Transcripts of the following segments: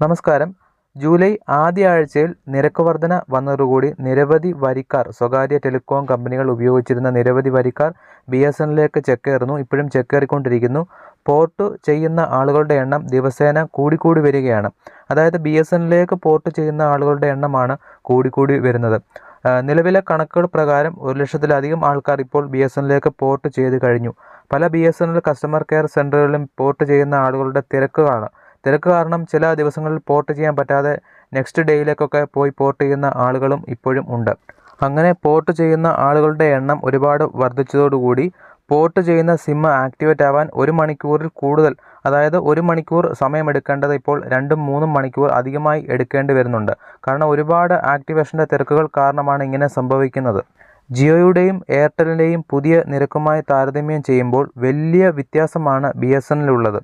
നമസ്കാരം. ജൂലൈ ആദ്യ ആഴ്ചയിൽ നിരക്ക് വർധന വന്നതോടുകൂടി നിരവധി വരിക്കാർ സ്വകാര്യ ടെലികോം കമ്പനികൾ ഉപയോഗിച്ചിരുന്ന നിരവധി വരിക്കാർ ബി എസ് എന്നിലേക്ക് ചെക്കേറുന്നു. ഇപ്പോഴും ചെക്കേറിക്കൊണ്ടിരിക്കുന്നു. പോർട്ട് ചെയ്യുന്ന ആളുകളുടെ എണ്ണം ദിവസേന കൂടിക്കൂടി വരികയാണ്. അതായത് ബി എസ് എന്നിലേക്ക് പോർട്ട് ചെയ്യുന്ന ആളുകളുടെ എണ്ണമാണ് കൂടിക്കൂടി വരുന്നത്. നിലവിലെ കണക്കുകൾ പ്രകാരം ഒരു ലക്ഷത്തിലധികം ആൾക്കാർ ഇപ്പോൾ ബി എസ് എന്നിലേക്ക് പോർട്ട് ചെയ്ത് കഴിഞ്ഞു. പല B S N L customer care സെന്ററുകളിലും port ചെയ്യുന്ന ആളുകളുടെ തിരക്കുകളാണ്. തിരക്ക് കാരണം ചില ദിവസങ്ങളിൽ പോർട്ട് ചെയ്യാൻ പറ്റാതെ നെക്സ്റ്റ് ഡേയിലേക്കൊക്കെ പോയി പോർട്ട് ചെയ്യുന്ന ആളുകളും ഇപ്പോഴും ഉണ്ട്. അങ്ങനെ പോർട്ട് ചെയ്യുന്ന ആളുകളുടെ എണ്ണം ഒരുപാട് വർദ്ധിച്ചതോടുകൂടി പോർട്ട് ചെയ്യുന്ന സിം ആക്ടിവേറ്റ് ആവാൻ ഒരു മണിക്കൂറിൽ കൂടുതൽ അതായത് ഒരു മണിക്കൂർ സമയമെടുക്കേണ്ടത് ഇപ്പോൾ രണ്ടും മൂന്നും മണിക്കൂർ അധികമായി എടുക്കേണ്ടി വരുന്നുണ്ട്. കാരണം ഒരുപാട് ആക്ടിവേഷന്റെ തിരക്കുകൾ കാരണമാണ് ഇങ്ങനെ സംഭവിക്കുന്നത്. ജിയോയുടെയും എയർടെലിന്റെയും പുതിയ നിരക്കുമായി താരതമ്യം ചെയ്യുമ്പോൾ വലിയ വ്യത്യാസമാണ് ബി എസ് എന്നിലുള്ളത്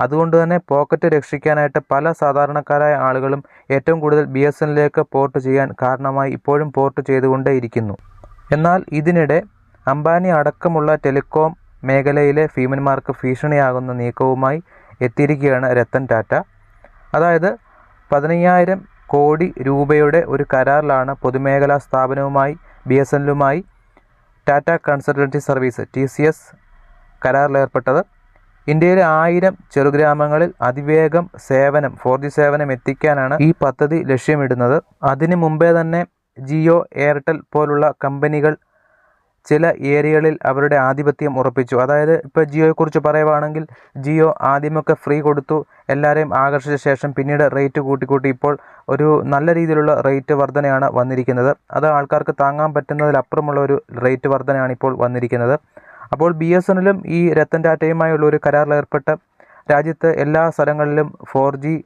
അതുകൊണ്ട് തന്നെ പോക്കറ്റ് രക്ഷിക്കാനായിട്ട് പല സാധാരണക്കാരായ ആളുകളും ഏറ്റവും കൂടുതൽ ബി എസ് എന്നിലേക്ക് പോർട്ട് ചെയ്യാൻ കാരണമായി ഇപ്പോഴും പോർട്ട് ചെയ്തുകൊണ്ടേയിരിക്കുന്നു. എന്നാൽ ഇതിനിടെ അംബാനി അടക്കമുള്ള ടെലികോം മേഖലയിലെ ഭീമന്മാർക്ക് ഭീഷണിയാകുന്ന നീക്കവുമായി എത്തിയിരിക്കുകയാണ് രത്തൻ ടാറ്റ. അതായത് പതിനയ്യായിരം കോടി രൂപയുടെ ഒരു കരാറിലാണ് പൊതുമേഖലാ സ്ഥാപനവുമായി B S എന്നിലുമായി Tata consultancy service T C S കരാറിലേർപ്പെട്ടത്. ഇന്ത്യയിലെ ആയിരം ചെറുഗ്രാമങ്ങളിൽ അതിവേഗം സേവനം ഫോർ ജി സേവനം എത്തിക്കാനാണ് ഈ പദ്ധതി ലക്ഷ്യമിടുന്നത്. അതിനു മുമ്പേ തന്നെ ജിയോ എയർടെൽ പോലുള്ള കമ്പനികൾ ചില ഏരിയകളിൽ അവരുടെ ആധിപത്യം ഉറപ്പിച്ചു. അതായത് ഇപ്പോൾ ജിയോയെക്കുറിച്ച് പറയുവാണെങ്കിൽ ജിയോ ആദ്യമൊക്കെ ഫ്രീ കൊടുത്തു എല്ലാവരെയും ആകർഷിച്ച ശേഷം പിന്നീട് റേറ്റ് കൂട്ടിക്കൂട്ടി. കൂട്ടി ഇപ്പോൾ ഒരു നല്ല രീതിയിലുള്ള റേറ്റ് വർധനയാണ് വന്നിരിക്കുന്നത്. അത് ആൾക്കാർക്ക് താങ്ങാൻ പറ്റുന്നതിലപ്പുറമുള്ള ഒരു റേറ്റ് വർധനയാണ് ഇപ്പോൾ വന്നിരിക്കുന്നത്. അപ്പോൾ ബി എസ് എന്നിലും ഈ രത്തൻ ടാറ്റയുമായുള്ള ഒരു കരാറിൽ ഏർപ്പെട്ട് രാജ്യത്ത് എല്ലാ സ്ഥലങ്ങളിലും ഫോർ ജി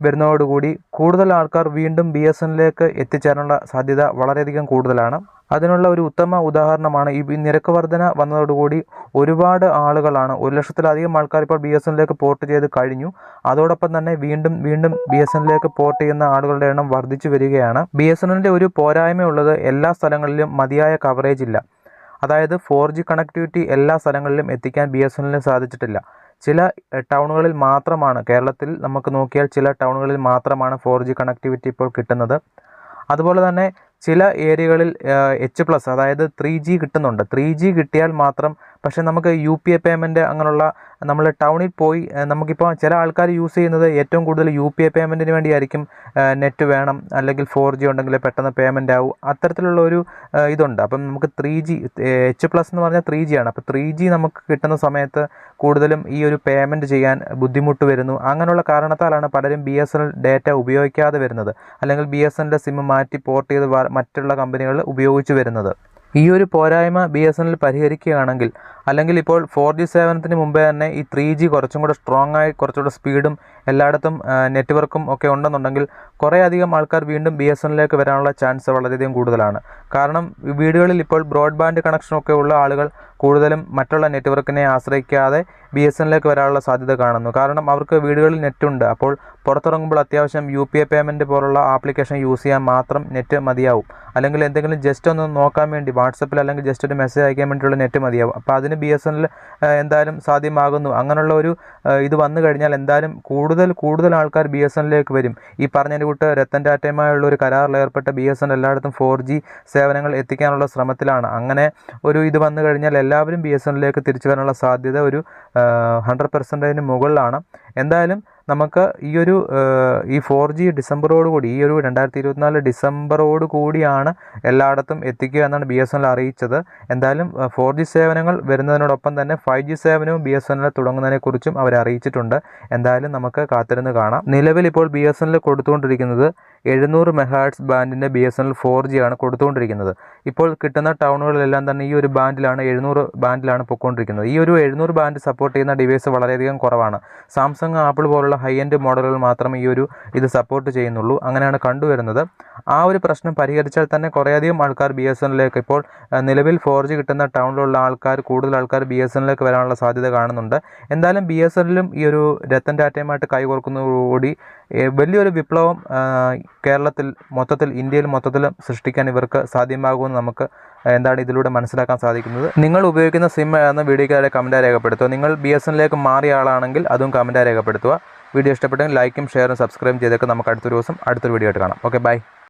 വരുന്നതോടുകൂടി കൂടുതൽ ആൾക്കാർ വീണ്ടും ബി എസ് എന്നിലേക്ക് എത്തിച്ചേരാനുള്ള സാധ്യത വളരെയധികം കൂടുതലാണ്. അതിനുള്ള ഒരു ഉത്തമ ഉദാഹരണമാണ് ഈ നിരക്ക് വർധന വന്നതോടുകൂടി ഒരുപാട് ആളുകളാണ് ഒരു ലക്ഷത്തിലധികം ആൾക്കാർ ഇപ്പോൾ ബി എസ് എന്നിലേക്ക് പോർട്ട് ചെയ്ത് കഴിഞ്ഞു. അതോടൊപ്പം തന്നെ വീണ്ടും വീണ്ടും ബി എസ് എന്നിലേക്ക് പോർട്ട് ചെയ്യുന്ന ആളുകളുടെ എണ്ണം വർദ്ധിച്ചു വരികയാണ്. ബി എസ് എന്നിന്റെ ഒരു പോരായ്മയുള്ളത് എല്ലാ സ്ഥലങ്ങളിലും മതിയായ കവറേജ് ഇല്ല. അതായത് ഫോർ ജി കണക്ടിവിറ്റി എല്ലാ സ്ഥലങ്ങളിലും എത്തിക്കാൻ ബി എസ് എന്നിന് സാധിച്ചിട്ടില്ല. ചില ടൗണുകളിൽ മാത്രമാണ് കേരളത്തിൽ നമുക്ക് നോക്കിയാൽ ചില ടൗണുകളിൽ മാത്രമാണ് ഫോർ ജി കണക്ടിവിറ്റി ഇപ്പോൾ കിട്ടുന്നത്. അതുപോലെ തന്നെ ചില ഏരിയകളിൽ എച്ച് പ്ലസ് അതായത് ത്രീ ജി കിട്ടുന്നുണ്ട്. ത്രീ ജി കിട്ടിയാൽ മാത്രം പക്ഷേ നമുക്ക് യു പി ഐ പേയ്മെന്റ് അങ്ങനെയുള്ള നമ്മൾ ടൗണിൽ പോയി നമുക്കിപ്പോൾ ചില ആൾക്കാർ യൂസ് ചെയ്യുന്നത് ഏറ്റവും കൂടുതൽ യു പി ഐ പേയ്മെന്റിന് വേണ്ടിയായിരിക്കും നെറ്റ് വേണം അല്ലെങ്കിൽ ഫോർ ജി ഉണ്ടെങ്കിൽ പെട്ടെന്ന് പേയ്മെന്റ് ആവും. അത്തരത്തിലുള്ള ഒരു ഇതുണ്ട്. അപ്പം നമുക്ക് ത്രീ ജി എച്ച് പ്ലസ് എന്ന് പറഞ്ഞാൽ ത്രീ ജി ആണ്. അപ്പോൾ ത്രീ ജി നമുക്ക് കിട്ടുന്ന സമയത്ത് കൂടുതലും ഈ ഒരു പേയ്മെന്റ് ചെയ്യാൻ ബുദ്ധിമുട്ട് വരുന്നു. അങ്ങനെയുള്ള കാരണത്താലാണ് പലരും B S N L data ഉപയോഗിക്കാതെ വരുന്നത്. അല്ലെങ്കിൽ ബി എസ് എന്റെ സിം മാറ്റി പോർട്ട് ചെയ്ത് മറ്റുള്ള കമ്പനികൾ ഉപയോഗിച്ച് വരുന്നത്. ഈ ഒരു പോരായ്മ ബി എസ് എൻ എൽ പരിഹരിക്കുകയാണെങ്കിൽ അല്ലെങ്കിൽ ഇപ്പോൾ ഫോർ ജി സേവനത്തിന് മുമ്പേ തന്നെ ഈ ത്രീ ജി കുറച്ചും കൂടെ സ്ട്രോങ് ആയി കുറച്ചുകൂടെ സ്പീഡും എല്ലായിടത്തും നെറ്റ്വർക്കും ഒക്കെ ഉണ്ടെന്നുണ്ടെങ്കിൽ കുറേ അധികം ആൾക്കാർ വീണ്ടും ബി എസ് എന്നിലേക്ക് വരാനുള്ള ചാൻസ് വളരെയധികം കൂടുതലാണ്. കാരണം വീടുകളിൽ ഇപ്പോൾ ബ്രോഡ്ബാൻഡ് കണക്ഷനൊക്കെ ഉള്ള ആളുകൾ കൂടുതലും മറ്റുള്ള നെറ്റ്വർക്കിനെ ആശ്രയിക്കാതെ ബി എസ് എന്നിലേക്ക് വരാനുള്ള സാധ്യത കാണുന്നു. കാരണം അവർക്ക് വീടുകളിൽ നെറ്റുണ്ട് അപ്പോൾ പുറത്തിറങ്ങുമ്പോൾ അത്യാവശ്യം യു പി ഐ പേയ്മെന്റ് പോലുള്ള ആപ്ലിക്കേഷൻ യൂസ് ചെയ്യാൻ മാത്രം നെറ്റ് മതിയാവും. അല്ലെങ്കിൽ എന്തെങ്കിലും ജസ്റ്റ് ഒന്ന് നോക്കാൻ വേണ്ടി വാട്സപ്പിൽ അല്ലെങ്കിൽ ജസ്റ്റ് ഒരു മെസ്സേജ് അയക്കാൻ വേണ്ടിയുള്ള നെറ്റ് മതിയാവും. അപ്പോൾ അതിന് ബി എസ് എൻ എൽ എന്തായാലും സാധ്യമാകുന്നു. അങ്ങനെയുള്ള ഒരു ഇത് വന്നു കഴിഞ്ഞാൽ എന്തായാലും കൂടുതൽ കൂടുതൽ ആൾക്കാർ ബി എസ് എന്നിലേക്ക് വരും. ഈ പറഞ്ഞതിന്റെ കൂട്ട് രത്തൻ ടാറ്റയുമായുള്ള ഒരു കരാറിൽ ഏർപ്പെട്ട ബി എസ് എൻ എല്ലായിടത്തും ഫോർ ജി സേവനങ്ങൾ എത്തിക്കാനുള്ള ശ്രമത്തിലാണ്. അങ്ങനെ ഒരു ഇത് വന്നു കഴിഞ്ഞാൽ എല്ലാവരും ബി എസ് എന്നിലേക്ക് തിരിച്ചു വരാനുള്ള സാധ്യത ഒരു ഹൺഡ്രഡ് പെർസെന്റേജിന് മുകളിലാണ്. എന്തായാലും നമുക്ക് ഈ ഒരു ഈ ഫോർ ജി ഡിസംബറോട് കൂടി ഈ ഒരു രണ്ടായിരത്തി ഇരുപത്തിനാല് ഡിസംബറോട് കൂടിയാണ് എല്ലായിടത്തും എത്തിക്കുക എന്നാണ് ബി എസ് എൻ എൽ അറിയിച്ചത്. എന്തായാലും ഫോർ ജി സേവനങ്ങൾ വരുന്നതിനോടൊപ്പം തന്നെ ഫൈവ് ജി സേവനവും ബി എസ് എൻ എൽ തുടങ്ങുന്നതിനെക്കുറിച്ചും അവർ അറിയിച്ചിട്ടുണ്ട്. എന്തായാലും നമുക്ക് കാത്തിരുന്ന് കാണാം. നിലവിൽ ഇപ്പോൾ ബി എസ് എൻ എൽ കൊടുത്തുകൊണ്ടിരിക്കുന്നത് എഴുന്നൂറ് megahertz ബാൻഡിന്റെ B S N L four G ആണ് കൊടുത്തുകൊണ്ടിരിക്കുന്നത്. ഇപ്പോൾ കിട്ടുന്ന ടൗണുകളിലെല്ലാം തന്നെ ഈ ഒരു ബാൻഡിലാണ് എഴുന്നൂറ് ബാൻഡിലാണ് പൊയ്ക്കൊണ്ടിരിക്കുന്നത്. ഈ ഒരു എഴുന്നൂറ് ബാൻഡ് സപ്പോർട്ട് ചെയ്യുന്ന ഡിവൈസ് വളരെയധികം കുറവാണ്. സാംസങ് ആപ്പിൾ പോലുള്ള ഹൈ എൻഡ് മോഡലുകൾ മാത്രമേ ഈ ഒരു ഇത് സപ്പോർട്ട് ചെയ്യുന്നുള്ളൂ. അങ്ങനെയാണ് കണ്ടുവരുന്നത്. ആ ഒരു പ്രശ്നം പരിഹരിച്ചാൽ തന്നെ കുറേയധികം ആൾക്കാർ ബി എസ് എന്നിലേക്ക് ഇപ്പോൾ നിലവിൽ ഫോർ ജി കിട്ടുന്ന ടൗണിലുള്ള ആൾക്കാർ കൂടുതൽ ആൾക്കാർ ബി എസ് എന്നിലേക്ക് വരാനുള്ള സാധ്യത കാണുന്നുണ്ട്. എന്തായാലും ബി എസ് എന്നിലും ഈ ഒരു രത്തൻ ടാറ്റയുമായിട്ട് കൈകോർക്കുന്നതോടുകൂടി വലിയൊരു വിപ്ലവം കേരളത്തിൽ മൊത്തത്തിൽ ഇന്ത്യയിൽ മൊത്തത്തിൽ സൃഷ്ടിക്കാൻ ഇവർക്ക് സാധ്യമാകുമെന്ന് നമുക്ക് എന്താണ് ഇതിലൂടെ മനസ്സിലാക്കാൻ സാധിക്കുന്നത്. നിങ്ങൾ ഉപയോഗിക്കുന്ന സിം എന്ന വീഡിയോയ്ക്ക് കമന്റായി രേഖപ്പെടുത്തുക. നിങ്ങൾ ബി എസ് എന്നിലേക്ക് മാറിയ ആളാണെങ്കിൽ അതും കമന്റായി രേഖപ്പെടുത്തുക. വീഡിയോ ഇഷ്ടപ്പെട്ടെങ്കിൽ ലൈക്കും ഷെയറും സബ്സ്ക്രൈബ് ചെയ്തൊക്കെ നമുക്ക് അടുത്തൊരു ദിവസം അടുത്തൊരു വീഡിയോ ആയിട്ട് കാണാം. Okay bye.